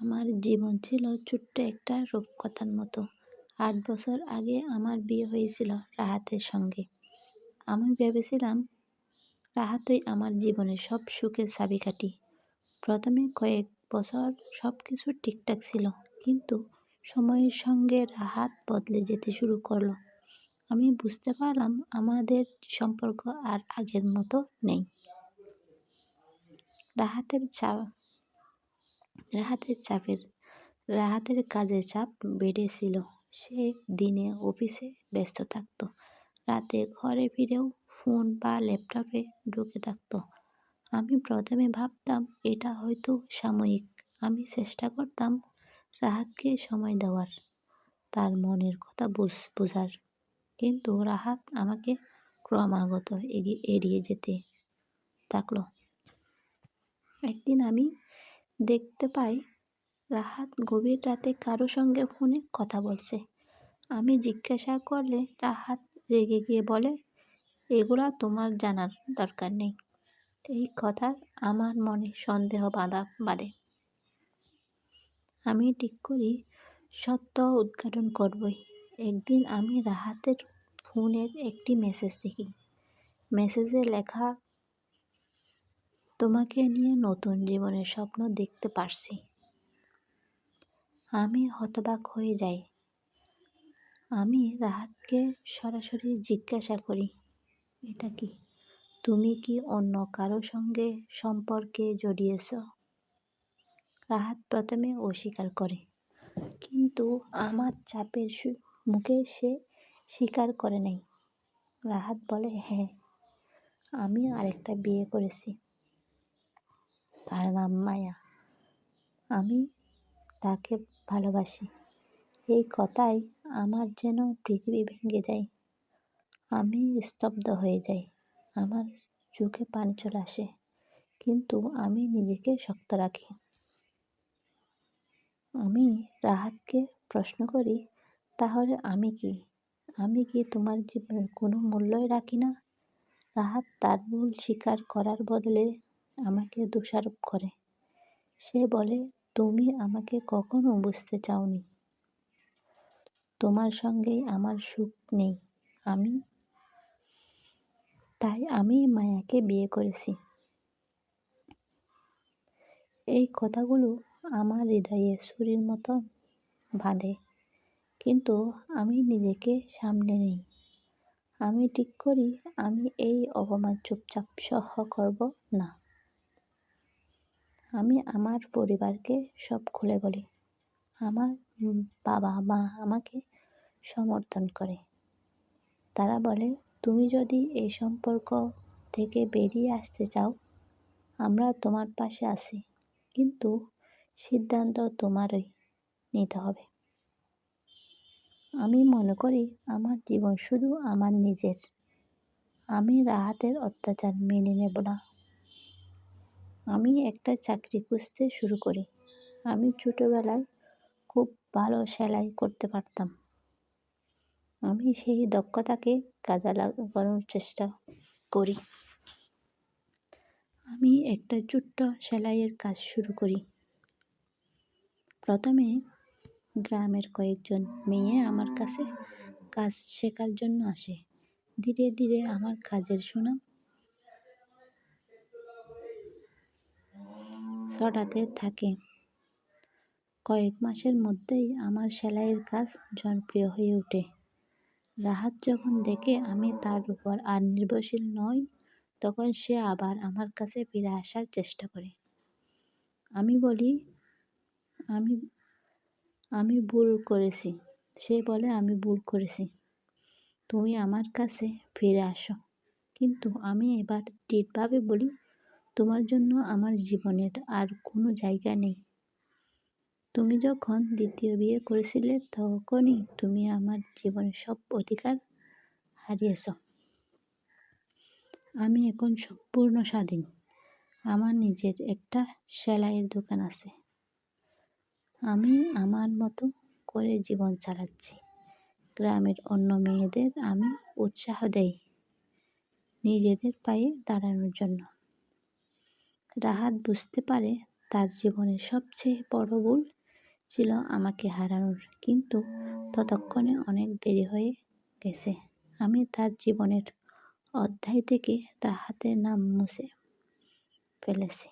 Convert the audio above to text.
আমার জীবন ছিল ছোট্ট একটা রূপকথার মতো। আট বছর আগে আমার বিয়ে হয়েছিল রাহাতের সঙ্গে। আমি ভেবেছিলাম, রাহাতই আমার জীবনের সব সুখের চাবিকাঠি। প্রথমে কয়েক বছর সব কিছু ঠিকঠাক ছিল, কিন্তু সময়ের সঙ্গে রাহাত বদলে যেতে শুরু করল। আমি বুঝতে পারলাম আমাদের সম্পর্ক আর আগের মতো নেই। রাহাতের চা রাহাতের চাপের, রাহাতের কাজের চাপ বেড়েছিল। সে দিনে অফিসে ব্যস্ত থাকতো। রাতে ঘরে ফিরেও ফোন বা ল্যাপটপে ঢুকে থাকতো। আমি প্রথমে ভাবতাম, এটা হয়তো সাময়িক। আমি চেষ্টা করতাম রাহাতকে সময় দেওয়ার, তার মনের কথা বুঝ, বোঝার। কিন্তু রাহাত আমাকে ক্রমাগত এগিয়ে, এড়িয়ে যেতে থাকল। একদিন আমি দেখতে পাই রাহাত গভীর রাতে কারও সঙ্গে ফোনে কথা বলছে। আমি জিজ্ঞাসা করলে রাহাত রেগে গিয়ে বলে, এগুলা তোমার জানার দরকার নেই। এই কথার আমার মনে সন্দেহ বাঁধা বাঁধে। আমি ঠিক করি, সত্য উদ্ঘাটন করবই। একদিন আমি রাহাতের ফোনের একটি মেসেজ দেখি। মেসেজে লেখা তোমাকে নিয়ে নতুন জীবনের স্বপ্ন দেখতে পারছি। আমি হতবাক হয়ে যাই। আমি রাহাতকে সরাসরি জিজ্ঞাসা করি, এটা কি? তুমি কি অন্য কারও সঙ্গে সম্পর্কে জড়িয়েছ? রাহাত প্রথমে অস্বীকার করে, কিন্তু আমার চাপের মুখে সে স্বীকার করে নাই। রাহাত বলে হ্যাঁ আমি আরেকটা বিয়ে করেছি। তার নাম মায়া আমি তাকে ভালোবাসি। এই কথাই আমার যেন পৃথিবী ভেঙে যায়। আমি স্তব্ধ হয়ে যাই। আমার চোখে পানি চলে আসে। কিন্তু আমি নিজেকে শক্ত রাখি। আমি রাহাতকে প্রশ্ন করি, তাহলে আমি কি? আমি কি তোমার জীবনের কোনো মূল্যই রাখি না? রাহাত তার ভুল স্বীকার করার বদলে আমাকে দোষারোপ করে। সে বলে, তুমি আমাকে কখনো বুঝতে চাওনি। তোমার সঙ্গেই আমার সুখ নেই। আমি, তাই আমি মায়াকে বিয়ে করেছি। এই কথাগুলো আমার হৃদয়ে ছুরির মতো বাঁধে। কিন্তু আমি নিজেকে সামনে নেই। আমি ঠিক করি, আমি এই অপমান চুপচাপ সহ করব না। আমি আমার পরিবারকে সব খুলে বলি। আমার বাবা মা আমাকে সমর্থন করে। তারা বলে, তুমি যদি এই সম্পর্ক থেকে বেরিয়ে আসতে চাও, আমরা তোমার পাশে আছি। কিন্তু সিদ্ধান্ত তোমারই নিতে হবে। আমি মনে করি, আমার জীবন শুধু আমার নিজের। আমি রাহাতের অত্যাচার মেনে নেব না। আমি একটা চাকরি খুঁজতে শুরু করি। আমি ছোটোবেলায় খুব ভালো সেলাই করতে পারতাম। আমি সেই দক্ষতাকে কাজে লাগানোর চেষ্টা করি। আমি একটা ছোট্ট সেলাইয়ের কাজ শুরু করি। প্রথমে গ্রামের কয়েকজন মেয়ে আমার কাছে কাজ শেখার জন্য আসে। ধীরে ধীরে আমার কাজের সুনাম ছড়াতে থাকে। কয়েক মাসের মধ্যেই আমার সেলাইয়ের কাজ জনপ্রিয় হয়ে ওঠে। রাহাত যখন দেখে আমি তার উপর আর নির্ভরশীল নই, তখন সে আবার আমার কাছে ফিরে আসার চেষ্টা করে। আমি বলি, আমি আমি ভুল করেছি। সে বলে, আমি ভুল করেছি। তুমি আমার কাছে ফিরে আসো। কিন্তু আমি এবার ঠিকভাবে বলি তোমার জন্য আমার জীবনের আর কোনো জায়গা নেই। তুমি যখন দ্বিতীয় বিয়ে করেছিলে, তখনই তুমি আমার জীবনের সব অধিকার হারিয়েছ। আমি এখন সম্পূর্ণ স্বাধীন। আমার নিজের একটা সেলাইয়ের দোকান আছে। আমি আমার মতো করে জীবন চালাচ্ছি। গ্রামের অন্য মেয়েদের আমি উৎসাহ দেই নিজেদের পায়ে দাঁড়ানোর জন্য। রাহাত বুঝতে পারে তার জীবনের সবচেয়ে বড় ভুল ছিল আমাকে হারানোর। কিন্তু ততক্ষণে অনেক দেরি হয়ে গেছে। আমি তার জীবনের অধ্যায় থেকে রাহাতের নাম মুছে ফেলেছি।